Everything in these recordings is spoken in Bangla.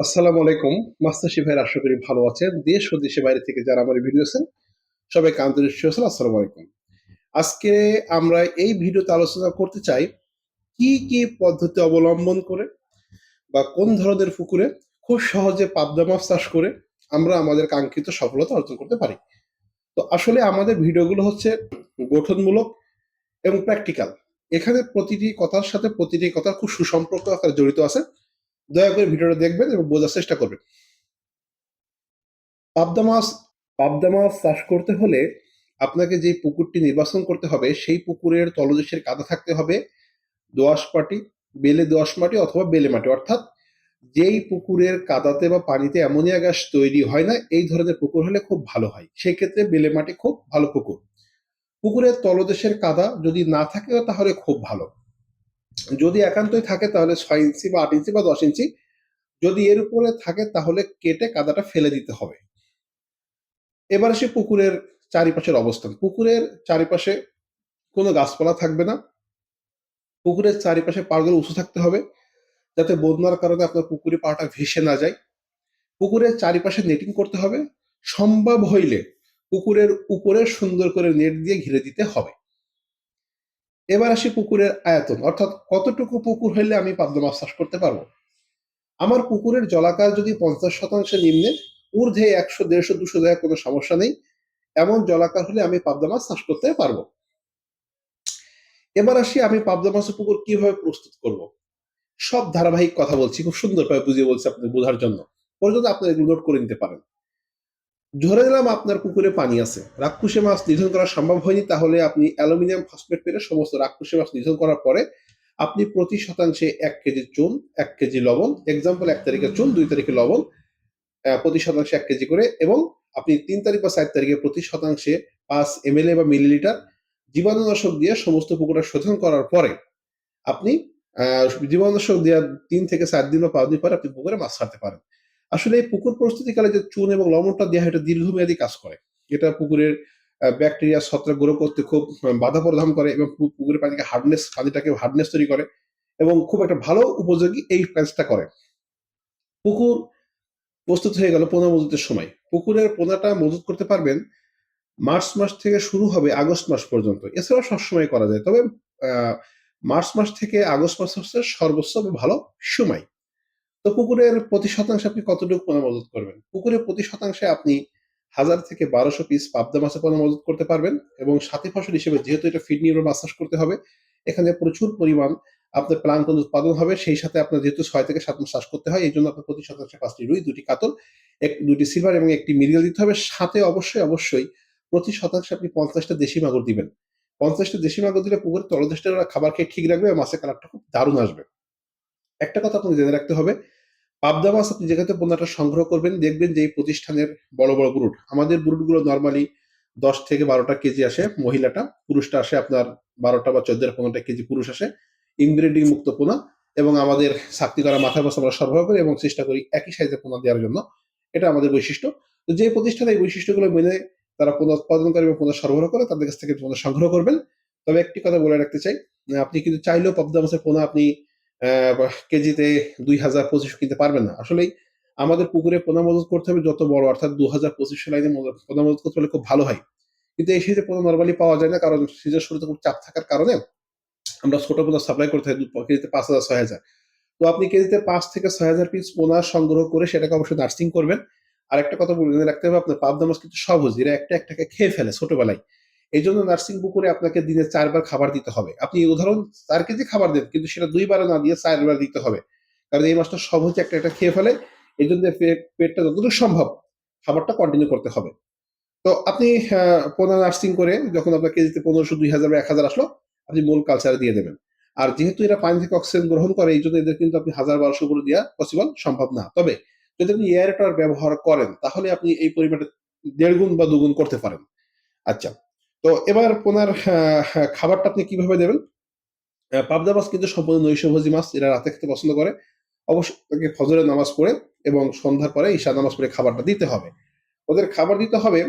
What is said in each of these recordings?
আসসালামু আলাইকুম। মাস্টারশি ভাইয়ের আশা করি ভালো আছেন। দেশ ও দেশের বাইরে থেকে যারা আমার ভিডিও আছেন সবাইকে আন্তরিক শুভেচ্ছা আসসালামু আলাইকুম। আজকে আমরা এই ভিডিওতে আলোচনা করতে চাই, কি কি পদ্ধতি অবলম্বন করে বা কোন ধরনের পুকুরে খুব সহজে পাবদা মাছ চাষ করে আমরা আমাদের কাঙ্ক্ষিত সফলতা অর্জন করতে পারি। তো আসলে আমাদের ভিডিওগুলো হচ্ছে গঠনমূলক এবং প্র্যাকটিক্যাল। এখানে প্রতিটি কথার সাথে প্রতিটি কথা খুব সুসম্পর্ক জড়িত আছে। দয়া করে ভিডিওটা দেখবেন এবং বোঝার চেষ্টা করবেন। পাবদা মাছ পাবদা মাছ চাষ করতে হলে আপনাকে যে পুকুরটি নির্বাচন করতে হবে, সেই পুকুরের তলদেশের কাদা থাকতে হবে, দোআঁশ মাটি, বেলে দোআঁশ মাটি অথবা বেলে মাটি। অর্থাৎ যেই পুকুরের কাদাতে বা পানিতে অ্যামোনিয়া গ্যাস তৈরি হয় না, এই ধরনের পুকুর হলে খুব ভালো হয়। সেই ক্ষেত্রে বেলে মাটি খুব ভালো পুকুর। পুকুরের তলদেশের কাদা যদি না থাকে, তাহলে খুব ভালো। যদি একান্তই থাকে তাহলে ছয় ইঞ্চি বা আট ইঞ্চি বা দশ ইঞ্চি। যদি এর উপরে থাকে তাহলে কেটে কাদাটা ফেলে দিতে হবে। এবার আসি পুকুরের চারিপাশের অবস্থান। পুকুরের চারিপাশে কোনো গাছপালা থাকবে না। পুকুরের চারিপাশে পাড়গুলো উঁচু থাকতে হবে, যাতে বন্যার কারণে আপনার পুকুরে পাটা ভেসে না যায়। পুকুরের চারিপাশে নেটিং করতে হবে। সম্ভব হইলে পুকুরের উপরে সুন্দর করে নেট দিয়ে ঘিরে দিতে হবে। এবার আসি পুকুরের আয়তন। অর্থাৎ কতটুকু পুকুর হইলে আমি পাবদা মাছ চাষ করতে পারব? আমার পুকুরের জলাকার যদি পঞ্চাশ শতাংশের নিম্নে, ঊর্ধ্বে একশো, দেড়শো, দুশো জায়গায় কোনো সমস্যা নেই। এমন জলাকার হলে আমি পাবদা মাছ চাষ করতে পারব। এবার আসি আমি পাবদা মাছের পুকুর কীভাবে প্রস্তুত করব। সব ধারাবাহিক কথা বলছি, খুব সুন্দরভাবে বুঝিয়ে বলছি আপনাদের বোঝার জন্য। পর্যন্ত আপনারা এগুলো নোট করে নিতে পারেন। ধরে নিলাম আপনার পুকুরে পানি আছে। রাক্ষুসে মাছ নিধন করা সম্ভব হয়নি, তাহলে আপনি অ্যালুমিনিয়াম ফসফেট পেরে সমস্ত রাক্ষুসে মাছ নিধন করার পরে আপনি প্রতি শতাংশে এক কেজি চুন, এক কেজি লবণ এক্সাম্পল এক তারিখে চুন, দুই তারিখে লবণ প্রতি শতাংশে এক কেজি করে এবং আপনি তিন তারিখ বা চার তারিখে প্রতি শতাংশে পাঁচ এমএলএ বা মিলিলিটার জীবাণুনাশক দিয়ে সমস্ত পুকুরটা শোধন করার পরে আপনি জীবাণুনাশক দেওয়ার তিন থেকে চার দিন বা পাঁচ দিন পরে আপনি পুকুরে মাছ ছাড়তে পারেন। আসলে এই পুকুর প্রস্তুতিকালে যে চুন এবং লবণটা দেওয়া হয়, এটা দীর্ঘমেয়াদী কাজ করে। এটা পুকুরের ব্যাকটেরিয়া ছত্রাক গ্রো করতে খুব বাধা প্রদান করে এবং পুকুরের পানিকে হার্ডনেস পানিটাকে হার্ডনেস তৈরি করে এবং খুব একটা ভালো উপযোগী এই কাজটা করে। পুকুর প্রস্তুত হয়ে গেল পোনা মজুতের সময়। পুকুরের পোনাটা মজুত করতে পারবেন মার্চ মাস থেকে শুরু হবে আগস্ট মাস পর্যন্ত। এছাড়াও সবসময় করা যায়। তবে মার্চ মাস থেকে আগস্ট মাস হচ্ছে সর্বোচ্চ ভালো সময়। তো পুকুরের প্রতি শতাংশে আপনি কতটুকু পোনা মজুত করবেন? পুকুরের প্রতি শতাংশে আপনি হাজার থেকে বারোশো পিস পাবদা মাছের পোনা মজুত করতে পারবেন এবং সাথী ফসল হিসেবে যেহেতু এটা ফিড নির্ভর মাছ করতে হবে, এখানে প্রচুর পরিমাণ আপনার প্লান্টন উৎপাদন হবে, সেই সাথে আপনার যেহেতু ছয় থেকে সাত মাস চাষ করতে হয়, এই জন্য আপনার প্রতি শতাংশে পাঁচটি রুই, দুটি কাতল, এক, দুটি সিলভার এবং একটি মিরিয়াল দিতে হবে। সাথে অবশ্যই অবশ্যই প্রতি শতাংশে আপনি পঞ্চাশটা দেশি মাগুর দিবেন। পঞ্চাশটা দেশি মাগুর দিলে পুকুরের তলদেশটা ওরা খাবার খেয়ে ঠিক রাখবে, মাছের কালারটা খুব দারুণ আসবে। একটা কথা আপনাকে জেনে রাখতে হবে পাবদা মাছ আপনি যেখানে পোনাটা সংগ্রহ করবেন, দেখবেন যে এই প্রতিষ্ঠানের বড় বড় ব্রুড আমাদের ব্রুডগুলো নর্মালি দশ থেকে বারোটা কেজি আসে, মহিলাটা, পুরুষটা আসে আপনার বারোটা বা চোদ্দ পনেরোটা কেজি পুরুষ আসে ইনব্রিডিং মুক্ত পোনা এবং আমাদের চাকরি করা মাথার মাছ আমরা সরবরাহ করি এবং চেষ্টা করি একই সাইজের পোনা দেওয়ার জন্য। এটা আমাদের বৈশিষ্ট্য। তো যে প্রতিষ্ঠান এই বৈশিষ্ট্যগুলো মেনে তারা পোনা উৎপাদন করে এবং পোনা সরবরাহ করে, তাদের কাছ থেকে পোনা সংগ্রহ করবেন। তবে একটি কথা বলে রাখতে চাই, আপনি কিন্তু চাইলেও পাবদা মাছের পোনা আপনি কেজিতে দুই হাজার পঁচিশশো কিনতে পারবেন না। আসলেই আমাদের পুকুরে পোনা মজুত করতে হবে, যত বড়, অর্থাৎ দু হাজার পঁচিশশো লাইনে পোনা মজুত করতে হলে খুব ভালো হয়। কিন্তু এই সিজে পোনা নর্মালি পাওয়া যায় না, কারণ সিজের শুরুতে খুব চাপ থাকার কারণে আমরা ছোট পোনা সাপ্লাই করতে হয় কেজিতে পাঁচ হাজার, ছয় হাজার। তো আপনি কেজিতে পাঁচ থেকে ছয় হাজার পিস পোনা সংগ্রহ করে সেটাকে অবশ্যই নার্সিং করবেন। আর একটা কথা বলে রাখতে হবে, আপনার পাবদা মাছ কিন্তু সহজ, এরা একটা একটাকে খেয়ে ফেলে ছোটবেলায়। এই জন্য নার্সিং পুকুরে আপনাকে দিনে চারবার খাবার দিতে হবে। আপনি উদাহরণ চার কেজি খাবার দেন কিন্তু সেটা দুইবার না দিয়ে চারবার দিতে হবে। কারণ এই মাছটা সহজে একটা একটা খেয়ে ফেলে এই জন্য পেটটা যতটুকু সম্ভব খাবারটা কন্টিনিউ করতে হবে। তো আপনি আহ, পোনা নার্সিং করে যখন আপনার কেজিতে পনেরোশো দুই হাজার বা এক হাজার আসলো আপনি মূল কালচারে দিয়ে দেবেন। আর যেহেতু এরা পানি থেকে অক্সিজেন গ্রহণ করে এই জন্য এদের কিন্তু আপনি হাজার বারোশো করে দেওয়া পসিবল সম্ভব না। তবে যদি আপনি এয়ারটার ব্যবহার করেন তাহলে আপনি এই পরিমাণে দেড় গুণ বা দুগুণ করতে পারেন। আচ্ছা তো এবার পোনার আহ, খাবারটা আপনি কীভাবে দেবেন পাবদা মাছ কিন্তু সম্পূর্ণ নৈশভোজী মাছ এরা রাতে খেতে পছন্দ করে। অবশ্যই ফজরের নামাজ পড়ে এবং সন্ধ্যার পরে ঈশা নামাজ পড়ে খাবারটা দিতে হবে। ওদের খাবার দিতে হবে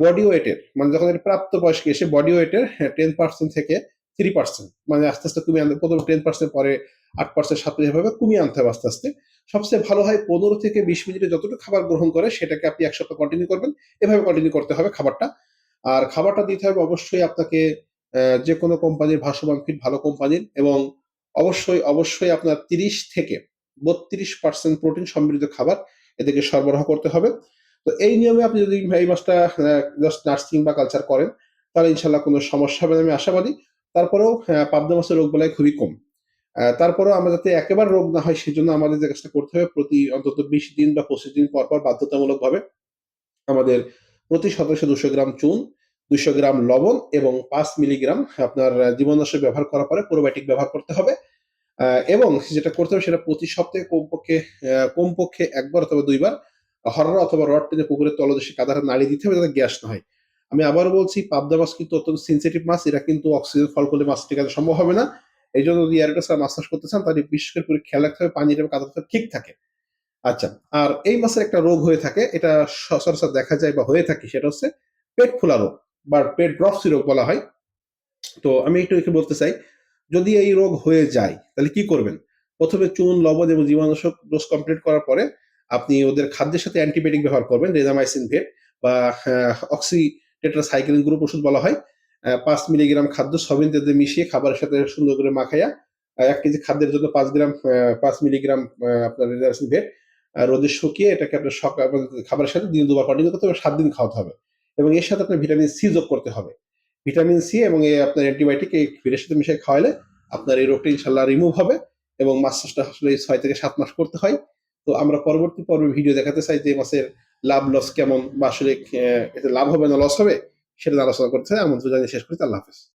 বডি ওয়েটের মানে যখন প্রাপ্ত বয়স্কে এসে বডি ওয়েটের টেন পার্সেন্ট থেকে থ্রি পার্সেন্ট মানে আস্তে আস্তে কমিয়ে আনতে প্রথম টেন পার্সেন্ট পরে আট পার্সেন্ট সাত এভাবে কমিয়ে আনতে হবে আস্তে আস্তে। সবচেয়ে ভালো হয় পনেরো থেকে বিশ মিনিটে যতটুকু খাবার গ্রহণ করে সেটাকে আপনি এক সপ্তাহ কন্টিনিউ করবেন। এভাবে কন্টিনিউ করতে হবে খাবারটা। আর খাবারটা দিতে হবে অবশ্যই আপনাকে যে কোনো কোম্পানির ভাসমান ফিড ভালো কোম্পানির এবং অবশ্যই অবশ্যই আপনার তিরিশ থেকে বত্রিশ পার্সেন্ট প্রোটিন সমৃদ্ধ খাবার এদেরকে সরবরাহ করতে হবে। তো এই নিয়মে আপনি যদি এই মাছটা জাস্ট নার্সিং বা কালচার করেন, তাহলে ইনশাল্লাহ কোনো সমস্যা হবে না, আমি আশাবাদী। তারপরেও পাবদা মাছের রোগ বেলায় খুবই কম। তারপরেও আমরা যাতে একেবারে রোগ না হয়, সেজন্য আমাদের যে কাজটা করতে হবে, প্রতি অন্তত বিশ দিন বা পঁচিশ দিন পর পর বাধ্যতামূলক ভাবে আমাদের প্রতি সদস্য দুশো গ্রাম চুন দুশো গ্রাম লবণ এবং পাঁচ মিলিগ্রাম আপনার আহ, জীবাণুনাশক ব্যবহার করার পরে প্রোবায়োটিক ব্যবহার করতে হবে। এবং যেটা করতে হবে সেটা প্রতি সপ্তাহে কমপক্ষে কমপক্ষে একবার অথবা দুইবার হররা অথবা রড টেনে পুকুরের তলদেশে কাদারে নাড়িয়ে দিতে হবে যাতে গ্যাস না হয়। আমি আবার বলছি পাবদা মাছ কিন্তু অত্যন্ত সেন্সিটিভ মাছ এরা কিন্তু অক্সিজেন ফল করলে মাছ টিকাতে সম্ভব হবে না। এই জন্য যদি স্যার মাছ চাষ করতে চান তাহলে বিশেষ করে খেয়াল রাখতে হবে এবং কাদাটা ঠিক থাকে। আচ্ছা আর এই মাছের একটা রোগ হয়ে থাকে, এটা সচরাচর দেখা যায় বা হয়ে থাকে, সেটা হচ্ছে পেট ফোলা রোগ বা পেট ড্রপসি রোগ বলা হয়। তো আমি একটু একটু বলতে চাই, যদি এই রোগ হয়ে যায়, তাহলে কি করবেন? প্রথমে চুন, লবণ এবং জীবাণুনাশক ডোজ কমপ্লিট করার পরে আপনি ওদের খাদ্যের সাথে অ্যান্টিবায়োটিক ব্যবহার করবেন রেজামাইসিন ভেট বা অক্সি টেট্রাসাইক্লিন গ্রুপ ওষুধ বলা হয়। পাঁচ মিলিগ্রাম খাদ্য সবিন তেলে মিশিয়ে খাবারের সাথে সুন্দর করে মাখাইয়া এক কেজি খাদ্যের জন্য পাঁচ গ্রাম পাঁচ মিলিগ্রাম আপনার রেজামাইসিন ভেট রোদে শুকিয়ে এটাকে আপনার সকাল খাবারের সাথে দিন দুবার কন্টিনিউ করতে হবে সাত দিন খাওয়াতে হবে। এবং এর সাথে আপনার ভিটামিন সি যোগ করতে হবে। ভিটামিন সি এবং এই আপনার অ্যান্টিবায়োটিক এই ফিডের সাথে মিশিয়ে খাওয়ালে আপনার এই রোগটা ইনশাল্লাহ রিমুভ হবে এবং চাষটা আসলে ছয় থেকে সাত মাস করতে হয়। তো আমরা পরবর্তী পর্বে ভিডিও দেখাতে চাই যে মাছের লাভ লস কেমন বা আসলে এতে লাভ হবে না লস হবে, সেটা আলোচনা করতে চাই। আমন্ত্রণ জানিয়ে শেষ করতে আল্লাহ হাফেজ।